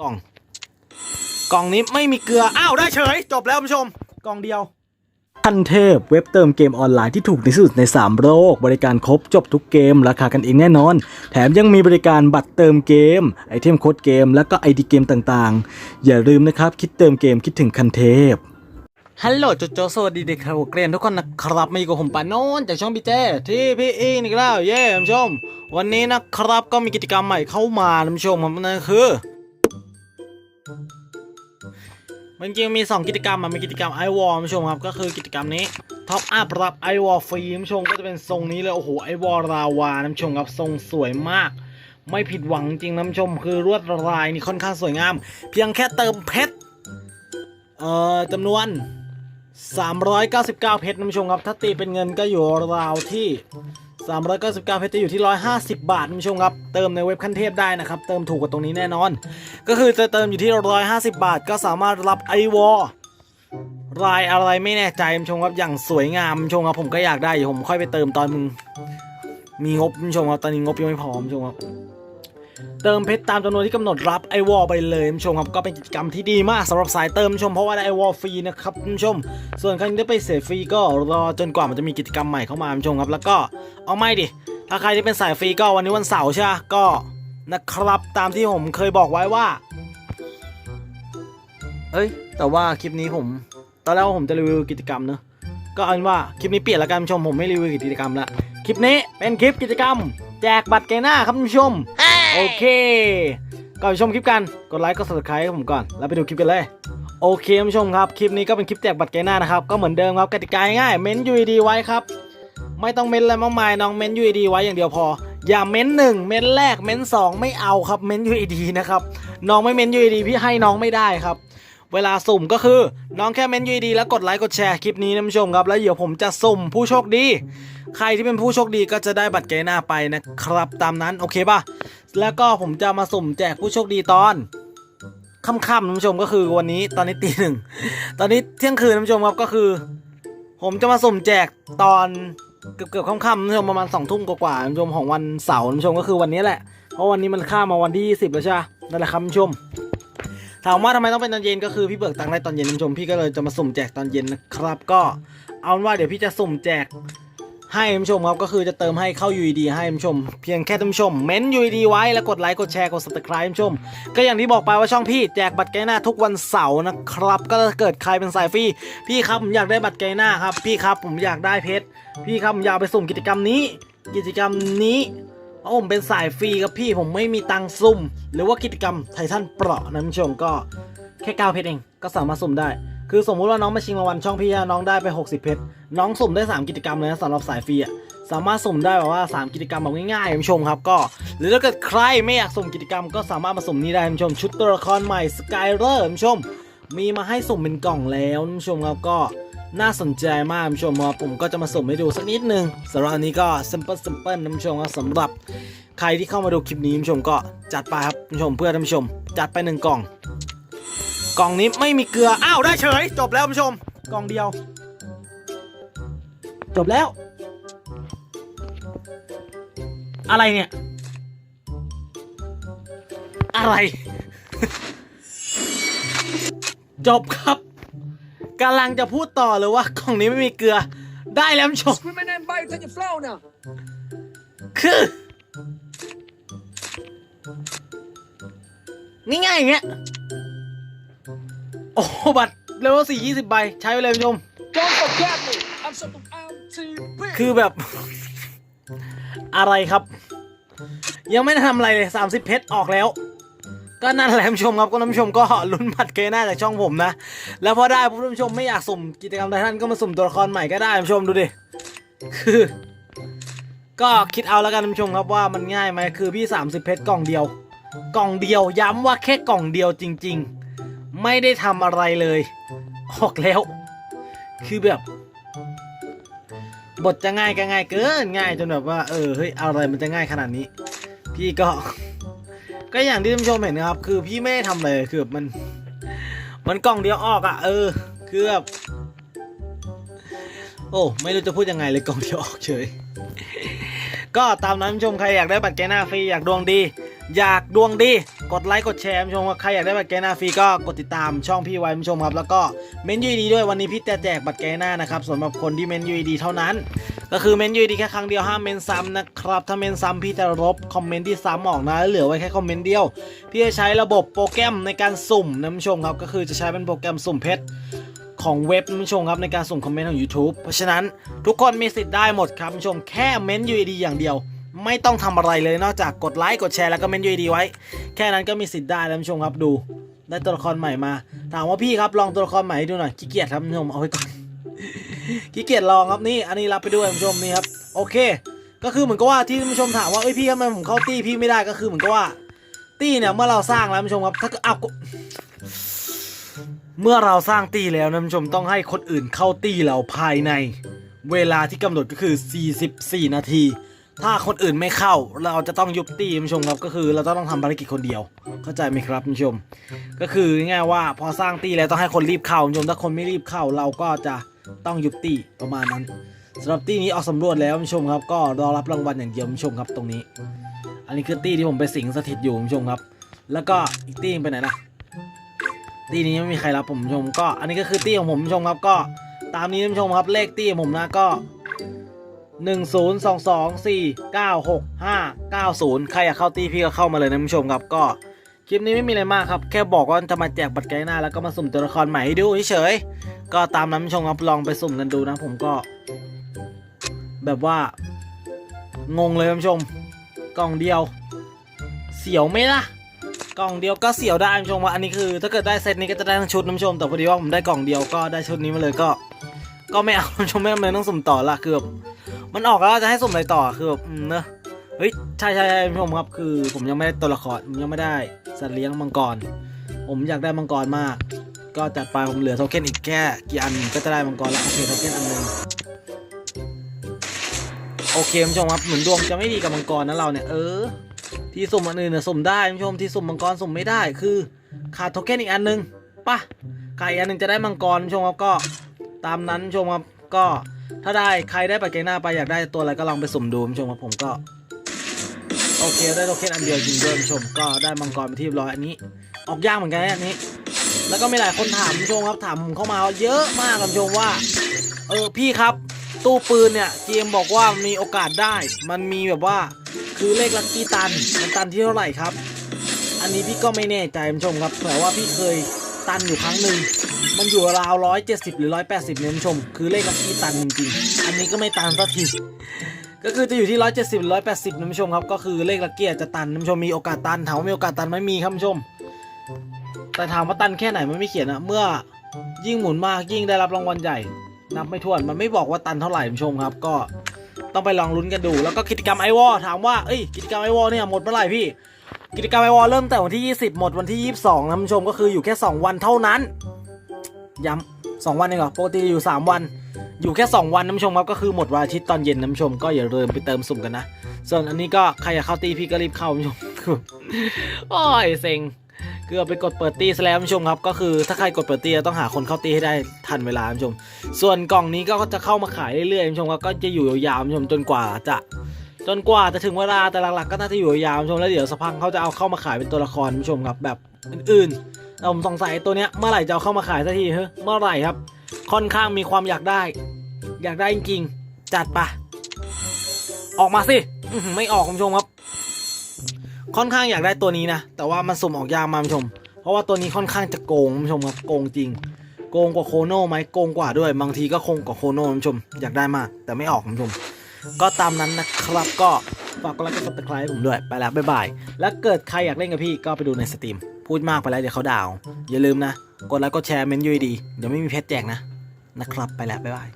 กล่อง กล่องนี้ไม่มีเกลือ อ้าว ได้เฉย จบแล้วคุณผู้ชม กล่องเดียวทันเทพเว็บเติมเกมออนไลน์ที่ถูกที่สุดใน 3 โลก บริการครบจบทุกเกม ราคากันเองแน่นอน แถมยังมีบริการบัตรเติมเกม ไอเทมโค้ดเกม แล้วก็ไอดีเกมต่างๆ อย่าลืมนะครับ คิดเติมเกมคิดถึงคันเทพฮัลโหลโจโจสวัสดีเด็กครับเกรียนทุกคนนะครับมาอยู่กับผมปานโนนจากช่องพีเจที่พี่อีกแล้วเย้ท่านผู้ชม วันนี้นะครับก็มีกิจกรรมใหม่เข้ามาท่านผู้ชมครับนั่นคือ มันจริงมี 2 กิจกรรมมันมีกิจกรรมไอวอลผู้ชมครับก็คือกิจกรรมนี้ท็อปอัพรับไอวอลฟรีผู้ชมก็จะเป็นทรงนี้เลยโอ้โหไอวอลราวานผู้ชมครับทรงสวยมาก ไม่ผิดหวังจริงนะท่านผู้ชมคือลวดลายนี่ค่อนข้างสวยงาม เพียงแค่เติมเพชรเอ่อจำนวน 399 เพชรท่านผู้ชมครับถ้าตีเป็นเงินก็อยู่ราวที่ 399เพชรจะอยู่ที่ 150 บาทท่านผู้ชมครับ เติมในเว็บขั้นเทพได้นะครับ เติมถูกกว่าตรงนี้แน่นอน ก็คือจะเติมอยู่ที่ 150 บาท ก็สามารถรับไอวอลายอะไรไม่แน่ใจคุณผู้ชมครับ อย่างสวยงามคุณผู้ชมครับ ผมก็อยากได้อยู่ผมค่อยไปเติมตอนมึง มีงบคุณผู้ชมครับ ตอนนี้งบยังไม่พอคุณผู้ชมครับ เติมเพชรตามจำนวนที่กำหนดรับไอวอลไปเลยผู้ชมครับก็เป็นกิจกรรมที่ดีมากสำหรับสายเติมผู้ชมเพราะว่าได้ไอวอลฟรีนะครับผู้ชม ส่วนใครที่ได้ไปเสียฟรีก็รอจนกว่ามันจะมีกิจกรรมใหม่เข้ามาผู้ชมครับ แล้วก็เอาไม่ดิถ้าใครที่เป็นสายฟรีก็วันนี้วันเสาร์ใช่ไหมก็นะครับตามที่ผมเคยบอกไว้ว่า เอ้ย แต่ว่าคลิปนี้ผม ตอนแรกผมจะรีวิวกิจกรรมเนอะก็เอาเป็นว่าคลิปนี้เปลี่ยนล้วกันผู้ชมผมไม่รีวิวกิจกรรมละคลิปนี้เป็นคลิปกิจกรรม แจกบัตรเกน่าครับผู้ชม โอเค ก่อนไปชมคลิปกัน กดไลค์กด subscribe ให้ผมก่อน แล้วไปดูคลิปกันเลย โอเคท่านผู้ชมครับ คลิปนี้ก็เป็นคลิปแจกบัตรเกน่านะครับ ก็เหมือนเดิมครับกติกาง่าย เม้นยูดีไว้ครับ ไม่ต้องเม้นอะไรมากมาย น้องเม้นยูดีไว้อย่างเดียวพอ อย่าเม้นหนึ่งเม้นแรก เม้นสองไม่เอาครับ เม้นยูดีนะครับ น้องไม่เม้นยูดีพี่ให้น้องไม่ได้ครับ เวลาสุ่มก็คือ น้องแค่เม้น UID แล้วกดไลค์กดแชร์คลิปนี้นะท่านผู้ชมครับ แล้วเดี๋ยวผมจะสุ่มผู้โชคดี ใครที่เป็นผู้โชคดีก็จะได้บัตรเกน่าไปนะครับ ตามนั้นโอเคป่ะ แล้วก็ผมจะมาสุ่มแจกผู้โชคดีตอนค่ำๆท่านผู้ชมก็คือวันนี้ตอนนี้ตีหนึ่งตอนนี้เที่ยงคืนท่านผู้ชมครับก็คือ ผมจะมาสุ่มแจกตอนเกือบเกือบๆค่ำๆท่านผู้ชมประมาณสองทุ่มกว่าๆท่านผู้ชมของวันเสาร์ท่านผู้ชมก็คือวันนี้แหละ เพราะวันนี้มันข้ามมาวันที่20แล้วใช่ไหมนั่นแหละครับท่านผู้ชม ถามว่าทำไมต้องเป็นตอนเย็นก็คือพี่เบิกตังค์ได้ตอนเย็นท่านผู้ชมพี่ก็เลยจะมาสุ่มแจกตอนเย็นนะครับ ก็เอาว่าเดี๋ยวพี่จะสุ่มแจกให้ท่านผู้ชมครับก็คือจะเติมให้เข้า UED ให้ท่านผู้ชม เพียงแค่ท่านผู้ชมเม้น UED ไว้แล้วกดไลค์กดแชร์กด subscribe ท่านผู้ชม ก็อย่างที่บอกไปว่าช่องพี่แจกบัตรไกหน้าทุกวันเสาร์นะครับ ก็เกิดใครเป็นสายฟรีพี่ครับผมอยากได้บัตรไกหน้าครับพี่ครับผมอยากได้เพชรพี่ครับผมอยากไปสุ่มกิจกรรมนี้ กิจกรรมนี้ เพราะผมเป็นสายฟรีครับพี่ผมไม่มีตังค์สุ่ม หรือว่ากิจกรรมไททันเปราะนะท่านผู้ชมก็แค่9เพชรเองก็สามารถสุ่มได้ คือสมมุติว่าน้องมาชิงรางวัลช่องพี่น้องได้ไป 60 เพชรน้องสุ่มได้ 3 กิจกรรมเลยนะสำหรับสายฟรีอะสามารถสุ่มได้แบบว่า 3 กิจกรรมแบบง่ายๆคุณผู้ชมครับก็ หรือถ้าเกิดใครไม่อยากสุ่มกิจกรรม ก็สามารถมาสุ่มนี้ได้คุณผู้ชม ชุดตัวละครใหม่สกายเลอร์คุณผู้ชม มีมาให้สุ่มเป็นกล่องแล้วคุณผู้ชมครับก็ น่าสนใจมากคุณผู้ชมครับผมก็จะมาสุ่มให้ดูสักนิดนึงสำหรับอันนี้ก็ simple simple นะคุณผู้ชมครับสำหรับใครที่เข้ามาดูคลิปนี้คุณผู้ชมก็จัดไปครับคุณผู้ชมเพื่อท่านผู้ชม จัดไปหนึ่งกล่อง กล่องนี้ไม่มีเกลืออ้าวได้เฉย จบแล้วคุณผู้ชม กล่องเดียว จบแล้ว อะไรเนี่ย อะไร จบครับ กำลังจะพูดต่อเลยว่ากล่องนี้ไม่มีเกลือ ได้แล้วคุณผู้ชม Discriminate by take your flow now. คือ ง่ายๆอย่างเงี้ย โอ้โหบัตรเลเวลสี่ยี่สิบใบ ใช้ไปเลยคุณผู้ชม Don't forget me. I'm so MTV. คือแบบ อะไรครับ ยังไม่ได้ทำอะไรเลย30เพชรออกแล้ว ก็นั่นแหละท่านผู้ชมครับก็ท่านผู้ชมก็ลุ้นบัตรเกน่าจากช่องผมนะ แล้วพอได้ปุ๊บท่านผู้ชมไม่อยากสุ่มกิจกรรมไททันก็มาสุ่มตัวละครใหม่ก็ได้ท่านผู้ชมดูดิคือ ก็คิดเอาแล้วกันท่านผู้ชมครับว่ามันง่ายไหมคือพี่ 30 เพชรกล่องเดียว กล่องเดียวย้ำว่าแค่กล่องเดียวจริง ๆ ไม่ได้ทำอะไรเลยออกแล้ว คือแบบ บทจะง่ายก็ง่ายเกินง่ายจนแบบว่า เออเฮ้ยอะไรมันจะง่ายขนาดนี้ พี่ก็ ก็อย่างที่ท่านผู้ชมเห็นนะครับ คือพี่ไม่ได้ทำเลยคือมัน มันกล่องเดียวออกอะ่ะเออ คือแบบโอ้ไม่รู้จะพูดยังไงเลยกล่องเดียวออกเฉย ก็ตามนั้นท่านผู้ชมใครอยากได้บัตรแกหน้าฟรีอยากดวงดี อยากดวงดี กดไลค์กดแชร์คุณผู้ชมว่าใครอยากได้บัตรแกน้าฟรีก็กดติดตามช่องพี่ไว้คุณผู้ชมครับ แล้วก็เมนยูดีด้วยวันนี้พี่แจะแจกบัตรแกน้านะครับสำหรับคนที่เมนยูดีเท่านั้น ก็คือเมนยูดีแค่ครั้งเดียวห้ามเมนซ้ำนะครับถ้าเมนซ้ำพี่จะลบคอมเมนต์ที่ซ้ำออกนะแล้วเหลือไว้แค่คอมเมนต์เดียวพี่จะใช้ระบบโปรแกรมในการสุ่มนะคุณผู้ชมครับก็คือจะใช้เป็นโปรแกรมสุ่มเพชรของเว็บคุณผู้ชมครับในการส่งคอมเมนต์ของ YouTube เพราะฉะนั้นทุกคนมีสิทธิ์ได้หมดครับคุณผู้ชมแค่เม้นต์ UID อย่างเดียว ไม่ต้องทำอะไรเลยนอกจากกดไลค์กดแชร์แล้วก็เม้นต์ UID ไว้ แค่นั้นก็มีสิทธิ์ได้แล้วคุณผู้ชมครับดูได้ตัวละครใหม่มา ถามว่าพี่ครับลองตัวละครใหม่ดูหน่อยขี้เกียจครับคุณผู้ชมเอาไว้ก่อนขี้เกียจลองครับนี่อันนี้รับไปด้วยคุณผู้ชมนี่ครับโอเค ก็คือเหมือนกับว่าที่คุณผู้ชมถามว่าเอ้ยพี่ทำไมผมเข้าตี้พี่ไม่ได้ก็คือเหมือนกับว่าตี้เนี่ยเมื่อเราสร้างแล้วคุณผู้ชมครับถ้าเกิดอ้าเมื่อเราสร้างตีแล้วนะคุณผู้ชมต้องให้คนอื่นเข้าตีเราภายใน เวลาที่กำหนดก็คือ 44 นาที ถ้าคนอื่นไม่เข้าเราจะต้องยุบตีคุณผู้ชมครับก็คือเราต้องทำภารกิจคนเดียว เข้าใจไหมครับคุณชม ก็คือง่ายว่าพอสร้างตีแล้วต้องให้คนรีบเข้าคุณชมถ้าคนไม่รีบเข้าเราก็จะต้องยุบตีประมาณนั้นสำหรับตีนี้ออกสำรวจแล้วคุณชมครับ ก็รอรับรางวัลอย่างเดียวคุณชมครับตรงนี้ อันนี้คือตีที่ผมไปสิงสถิตอยู่คุณชมครับ แล้วก็อีกตีไปไหนล่ะตีนี้ไม่มีใครรับผมชม ก็อันนี้ก็คือตีของผมชมครับก็ตามนี้ท่านผู้ชมครับเลขตีของผมนะก็ หนึ่งศูนย์สองสองสี่เก้าหกห้าเก้าศูนย์ใครอยากเข้าตีพี่ก็เข้ามาเลยนะผู้ชมครับก็คลิปนี้ไม่มีอะไรมากครับ แค่บอกว่าจะมาแจกบัตรไกด์หน้า แล้วก็มาสุ่มตัวละครใหม่ให้ดูเฉยๆก็ตามนั้นผู้ชมครับลองไปสุ่มกันดูนะ ผมก็ แบบว่า งงเลยผู้ชม กล่องเดียว เสียวไหมล่ะกล่องเดียวก็เสียวได้ผู้ชมว่าอันนี้คือ ถ้าเกิดได้เซตนี้ก็จะได้ทั้งชุดนะผู้ชมแต่พอดีว่าผมได้กล่องเดียวก็ได้ชุดนี้มาเลยก็ ก็ไม่เอาผู้ชมไม่จำเป็นต้องสุ่มต่อละคือแบบ มันออกแล้วจะให้สุ่มอะไรต่อคือแบบเนอะเฮ้ยใช่ใช่ใช่ผู้ชมครับคือผมยังไม่ได้ตัวละครผมยังไม่ได้สัตว์เลี้ยงมังกร ผมอยากได้มังกรมาก ก็จัดไปผมเหลือโทเค็นอีกแค่กี่อันก็จะได้มังกรแล้วโอเคโทเค็นอันหนึงโอเคคุณผู้ชมครับเหมือนดวงจะไม่ดีกับมังกรนะเราเนี่ยเออที่สุ่มอันอื่นเนี่ยสุ่มได้คุณผู้ชมที่สุ่มมังกรสุ่มไม่ได้คือ ขาดโทเค็นอีกอันนึงป่ะขาดอีกอันนึงจะได้มังกรคุณผู้ชมครับก็ตามนั้นคุณผู้ชมครับ ก็ถ้าได้ใครได้ปัจเกหน้าไปอยากได้ตัวอะไรก็ลองไปสุ่มดูคุณผู้ชมครับผมก็ โอเคได้โทเค็นอันเดียวจริงด้วยคุณผู้ชมก็ได้มังกรไปที่ร้อยอันนี้ ออกยากเหมือนกันอันนี้ แล้วก็มีหลายคนถามคุณผู้ชมครับถามผมเข้ามาเยอะมากคุณผู้ชมว่า เออพี่ครับตู้ปืนเนี่ยเกมบอกว่ามีโอกาสได้ มันมีแบบว่าคือเลขลัคกี้ตันมันตันที่เท่าไหร่ครับ อันนี้พี่ก็ไม่แน่ใจคุณผู้ชมครับแต่ว่าพี่เคยตันอยู่ครั้งหนึ่ง มันอยู่ราวร้อยเจ็ดสิบหรือร้อยแปดสิบเนี่ยคุณผู้ชม คือเลขลัคกี้ตันจริงๆ อันนี้ก็ไม่ตันสักที ก็คือจะอยู่ที่ร้อยเจ็ดสิบร้อยแปดสิบนะคุณผู้ชมครับ ก็คือเลขลัคกี้จะตันคุณผู้ชมมีโอกาสตันถามว่ามีโอกาสตันไหม่มีครับคุณผู้ชม แต่ถามว่าตันแค่ไหนมันไม่เขียนอะเมื่อยิ่งหมุนมากยิ่งได้รับรางวัลใหญ่นับไม่ถ้วนมันไม่บอกว่าตันเท่าไหร่คุณผู้ชมครับ ก็ต้องไปลองลุ้นกันดู แล้วก็กิจกรรมไอวอถามว่าเอ้ยกิจกรรมไอวอเนี่ยหมดเมื่อไหร่พี่กิจกรรมไอวอเริ่มแต่วันที่ 20 หมดวันที่ 22นะคุณผู้ชมก็คืออยู่แค่ 2 วันเท่านั้น ย้ำสองวันเองเหรอปกติอยู่ 3 วัน อยู่แค่ 2 วันนะคุณผู้ชมครับก็คือหมดวันอาทิตย์ตอนเย็นนะคุณผู้ชม ก็อย่าลืมไปเติมสุ่มกันนะ ส่วนอันนี้ก็ใครอยากเข้าตีพี่ก็รีบเข้าคุณผู้ชมโอ้ยเซ็งคือเอาไปกดเปิดตีซะแล้วคุณผู้ชมครับก็คือถ้าใครกดเปิดตีต้องหาคนเข้าตีให้ได้ทันเวลาคุณผู้ชม ส่วนกล่องนี้ก็จะเข้ามาขายเรื่อยๆคุณผู้ชมครับก็จะอยู่ยาวๆคุณผู้ชมจนกว่าจะ จนกว่าจะถึงเวลาแต่หลักๆก็น่าจะอยู่ยาวๆคุณผู้ชมแล้วเดี๋ยวสักพักเขาจะเอาเข้ามาขายเป็นตัวละครคุณผู้ชมครับแบบอื่นๆ แต่ผมสงสัยตัวเนี้ยเมื่อไหร่จะเอาเข้ามาขายสักทีเฮ้ยเมื่อไหร่ครับ ค่อนข้างมีความอยากได้ อยากได้จริงๆจัดปะออกมาสิไม่ออกคุณผู้ชมครับ ค่อนข้างอยากได้ตัวนี้นะแต่ว่ามันสุ่มออกยากมาคุณผู้ชม เพราะว่าตัวนี้ค่อนข้างจะโกงคุณผู้ชมครับโกงจริง โกงกว่าโคโน่ไหมโกงกว่าด้วย บางทีก็คงกว่าโคโน่คุณผู้ชม อยากได้มาก แต่ไม่ออกคุณผู้ชม ก็ตามนั้นนะครับก็ฝากกดไลค์กดซับสไครต์ผมด้วยไปแล้วบ๊ายบาย แล้วเกิดใครอยากเล่นกับพี่ก็ไปดูในสตรีม พูดมากไปแล้วเดี๋ยวเขาด่าวอาอย่าลืมนะ กดไลค์กดแชร์เมนต์ยูดี เดี๋ยวไม่มีเพชรแจกนะ นะครับไปแล้วบ๊ายบาย